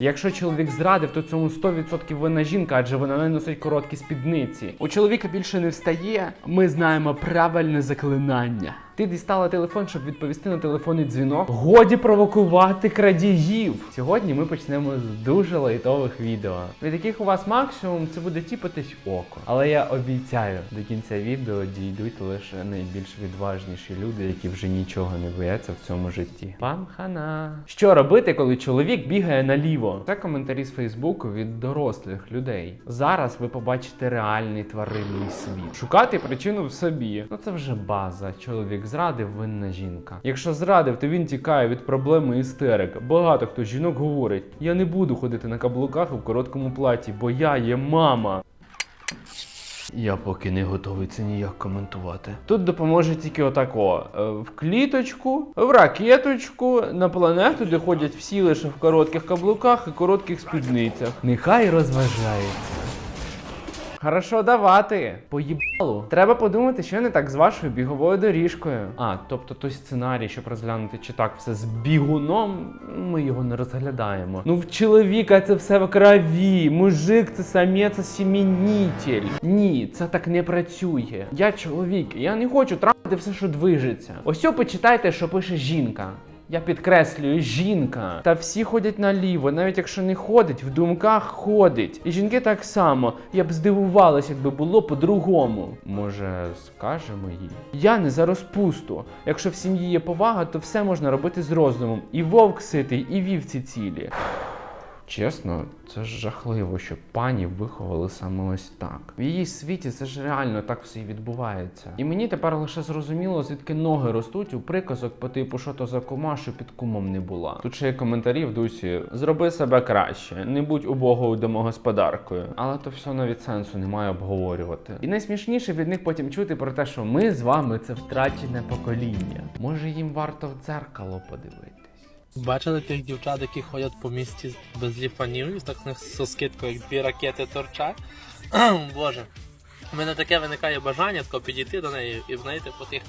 Якщо чоловік зрадив, то цьому 100% винна жінка, адже вона не носить короткі спідниці. У чоловіка більше не встає. Ми знаємо правильне заклинання. Ти дістала телефон, щоб відповісти на телефонний дзвінок. Годі провокувати крадіїв. Сьогодні ми почнемо з дуже лайтових відео. Від яких у вас максимум це буде тіпатись око. Але я обіцяю, до кінця відео дійдуть лише найбільш відважніші люди, які вже нічого не бояться в цьому житті. Вам хана. Що робити, коли чоловік бігає наліво? Це коментарі з Фейсбуку від дорослих людей. Зараз ви побачите реальний тваринний світ. Шукати причину в собі. Ну це вже база. Чоловік зрадив, винна жінка. Якщо зрадив, то він тікає від проблеми істерик. Багато хто жінок говорить: я не буду ходити на каблуках і в короткому платі, бо я є мама. Я поки не готовий це ніяк коментувати. Тут допоможе тільки отако: Е, в кліточку, в ракеточку, на планету, де ходять всі лише в коротких каблуках і коротких спідницях. Нехай розважається. Хорошо давати. Поїбалу. Треба подумати, що не так з вашою біговою доріжкою. А, тобто той сценарій, щоб розглянути, чи так все з бігуном, ми його не розглядаємо. Ну в чоловіка це все в крові. Мужик це самець сімінітель. Ні, це так не працює. Я чоловік, я не хочу трапити все, що движеться. Ось почитайте, що пише жінка. Я підкреслюю, жінка. Та всі ходять наліво, навіть якщо не ходить, в думках ходить. І жінки так само. Я б здивувалась, якби було по-другому. Може, скажемо їй? Я не за розпусту. Якщо в сім'ї є повага, то все можна робити з розумом. І вовк ситий, і вівці цілі. Чесно, це ж жахливо, що пані виховали саме ось так. В її світі це ж реально так все і відбувається. І мені тепер лише зрозуміло, звідки ноги ростуть у приказок по типу, що то за кума, що під кумом не була. Тут ще є коментарі в дусі: зроби себе краще, не будь убогою домогосподаркою. Але то все навіть сенсу немає обговорювати. І найсмішніше від них потім чути про те, що ми з вами це втрачене покоління. Може їм варто в дзеркало подивитись. Бачили тих дівчат, які ходять по місті без ліфанів, і так з них соскидко, як дві ракети торчать. Боже. У мене таке виникає бажання тако підійти до неї і знаєте, по тих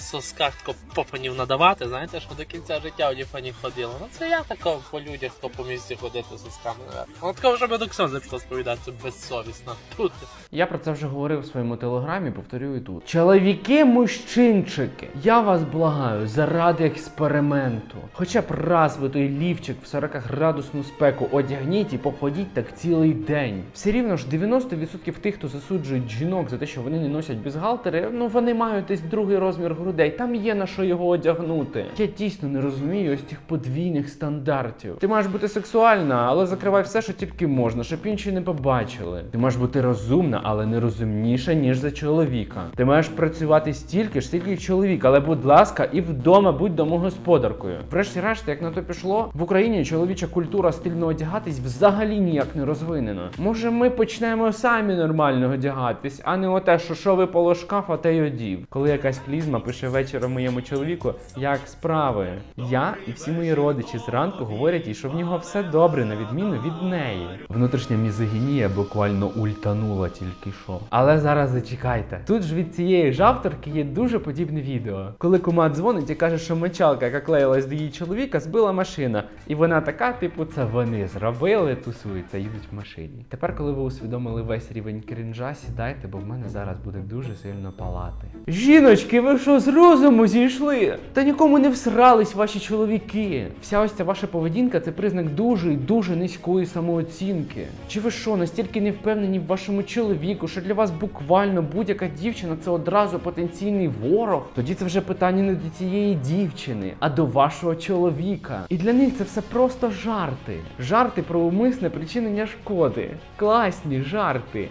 сосках тако попанів надавати, знаєте, що до кінця життя у ліфані ходила. Ну це я тако по людях тако по місті ходити сосками. Ну такого вже до Ксьонза пішла сповідати, це безсовісно. Тут. Я про це вже говорив в своєму телеграмі, повторюю тут. Чоловіки, мужчинчики, я вас благаю заради експерименту. Хоча б раз ви той лівчик в 40 градусну спеку одягніть і походіть так цілий день. Все рівно ж 90% тих, хто засуджують жінок за те, що вони не носять бюстгальтери, ну вони мають десь другий розмір грудей. Там є на що його одягнути. Я дійсно не розумію ось цих подвійних стандартів. Ти маєш бути сексуальна, але закривай все, що тільки можна, щоб інші не побачили. Ти маєш бути розумна, але не розумніша, ніж за чоловіка. Ти маєш працювати стільки ж, стільки чоловік, але будь ласка, і вдома будь домогосподаркою. Врешті-решт, як на то пішло, в Україні чоловіча культура стильно одягатись взагалі ніяк не розвинена. Може, ми почнемо самі нормально одягатись, а не оте, що що ви поло шкафа, те й одів. Коли якась клізма пише вечором моєму чоловіку, як справи. Я і всі мої родичі зранку говорять що в нього все добре, на відміну від неї. Внутрішня мізогінія буквально ультанула тільки що. Але зараз зачекайте. Тут ж від цієї ж авторки є дуже подібне відео. Коли кума дзвонить і каже, що мочалка, яка клеїлась до її чоловіка, збила машина. І вона така, типу, це вони зробили, тусуються, їдуть в машині. Тепер, коли ви усвідомили весь рівень крінжа, сідайте, бо в мене зараз буде дуже сильно палати. Жіночки, ви що з розуму зійшли? Та нікому не всрались ваші чоловіки. Вся ось ця ваша поведінка це признак дуже і дуже низької самооцінки. Чи ви що, настільки не впевнені в вашому чоловіку, що для вас буквально будь-яка дівчина це одразу потенційний ворог? Тоді це вже питання не до цієї дівчини, а до вашого чоловіка. І для них це все просто жарти. Жарти про умисне причинення шкоди. Класні жарти.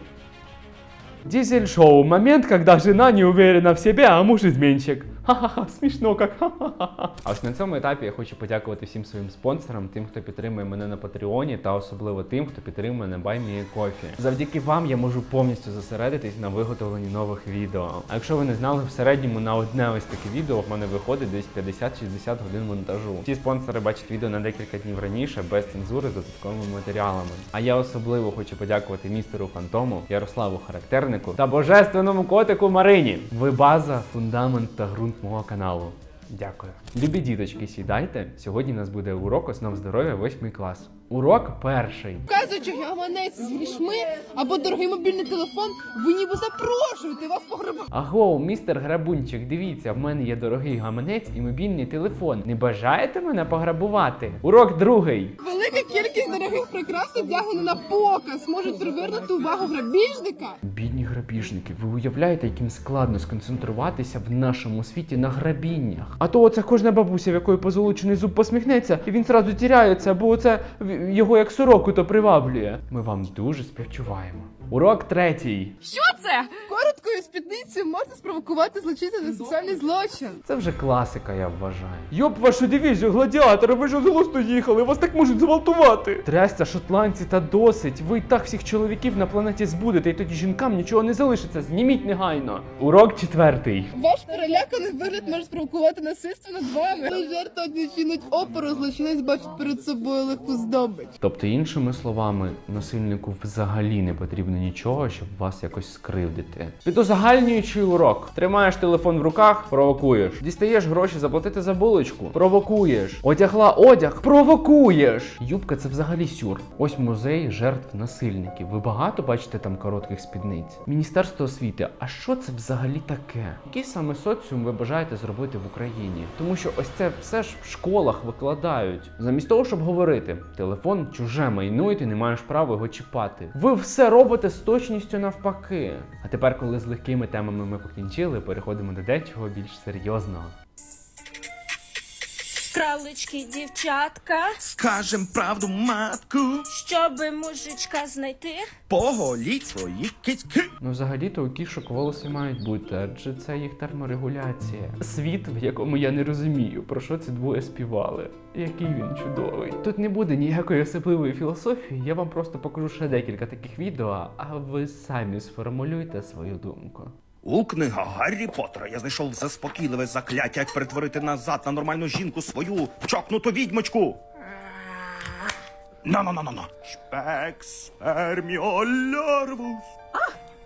Дизель-шоу. Момент, когда жена не уверена в себе, а муж изменщик. Ха-ха-ха, смішно. Ха-ха-ха. А ось на цьому етапі я хочу подякувати всім своїм спонсорам, тим, хто підтримує мене на Патреоні, та особливо тим, хто підтримує на BuyMeACoffee. Завдяки вам я можу повністю зосередитись на виготовленні нових відео. А якщо ви не знали, в середньому на одне ось таке відео в мене виходить десь 50-60 годин монтажу. Ці спонсори бачать відео на декілька днів раніше, без цензури, з додатковими матеріалами. А я особливо хочу подякувати містеру Фантому, Ярославу Характернику та божественному котику Марині. Ви база, фундамент та ґрунт мого каналу. Дякую. Любі діточки, сідайте. Сьогодні у нас буде урок основ здоров'я 8 клас. Урок перший. Вказуючи гаманець з грішми або дорогий мобільний телефон, ви ніби запрошуєте вас пограбувати. Аго, містер Грабунчик, дивіться, в мене є дорогий гаманець і мобільний телефон. Не бажаєте мене пограбувати? Урок другий. Велика кількість дорогих прикрас одягнена на показ можуть привернути увагу грабіжника. Бідні грабіжники, ви уявляєте, яким складно сконцентруватися в нашому світі на грабіннях. А то оце кожна бабуся, в якої позолочений зуб посміхнеться, і він зразу тіряється, бо це його як сороку то приваблює. Ми вам дуже співчуваємо. Урок третій. Що це? Короткою спідницею можна спровокувати злочинця на сексуальний злочин. Це вже класика, я вважаю. Йоп, вашу дивізію, гладіатори, ви ж з глузду їхали, вас так можуть зґвалтувати. Трясця, шотландці та досить. Ви і так всіх чоловіків на планеті збудете, і тоді жінкам нічого не залишиться. Зніміть негайно. Урок четвертий. Ваш переляканий вигляд може спровокувати насильство над вами. Коли жертва не чинить опору, злочинець бачить перед собою легку здобич. Тобто, іншими словами, насильнику взагалі не потрібно нічого, щоб вас якось скривдити. Підозагальнюючий урок. Тримаєш телефон в руках, провокуєш. Дістаєш гроші заплатити за булочку, провокуєш. Одягла одяг, провокуєш. Юбка це взагалі сюр. Ось музей жертв насильників. Ви багато бачите там коротких спідниць. Міністерство освіти. А що це взагалі таке? Який саме соціум ви бажаєте зробити в Україні? Тому що ось це все ж в школах викладають. Замість того, щоб говорити, телефон чуже майно, і ти не маєш права його чіпати. Ви все робите з точністю навпаки. А тепер, коли з легкими темами ми покінчили, переходимо до дечого більш серйозного. Кралички, дівчатка, Скажем правду, матку, щоби мужичка знайти. поголіть свої кицьки. Ну, взагалі-то у кішок волоси мають бути, адже це їх терморегуляція. Світ, в якому я не розумію, про що ці двоє співали. Який він чудовий. Тут не буде ніякої особливої філософії, я вам просто покажу ще декілька таких відео, а ви самі сформулюйте свою думку. У книгах Гаррі Поттера я знайшов заспокійливе закляття, як перетворити назад на нормальну жінку свою чокнуту відьмочку. На-на-на-на-на. Шпек сперміолярвус.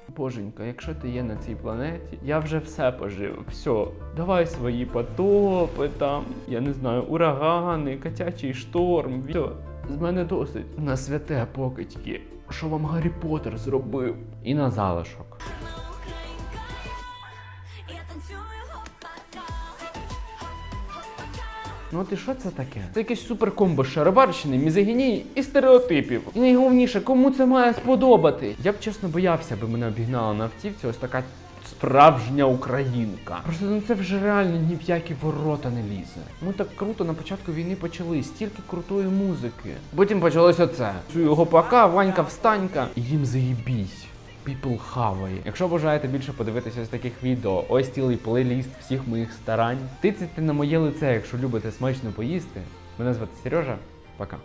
Боженька, якщо ти є на цій планеті, я вже все пожив. Все, давай свої потопи там, я не знаю, урагани, котячий шторм. Все, з мене досить. На святе покидьки. Що вам Гаррі Поттер зробив? І на залишок. Ну от і що це таке? Це якесь суперкомбо шароварщини, мізогінії і стереотипів. І найголовніше, кому це має сподобати? Я б чесно боявся, аби мене обігнала на автівці ось така справжня українка. Просто ну це вже реально ні в які ворота не лізе. Ми так круто на початку війни почали, стільки крутої музики. Потім почалося це. Цю його пока, Ванька встанька, і їм заїбісь. People хаває. Якщо бажаєте більше подивитися з таких відео, ось цілий плейліст всіх моїх старань. Тицяйте на моє лице, якщо любите смачно поїсти. Мене звати Сережа. Пока.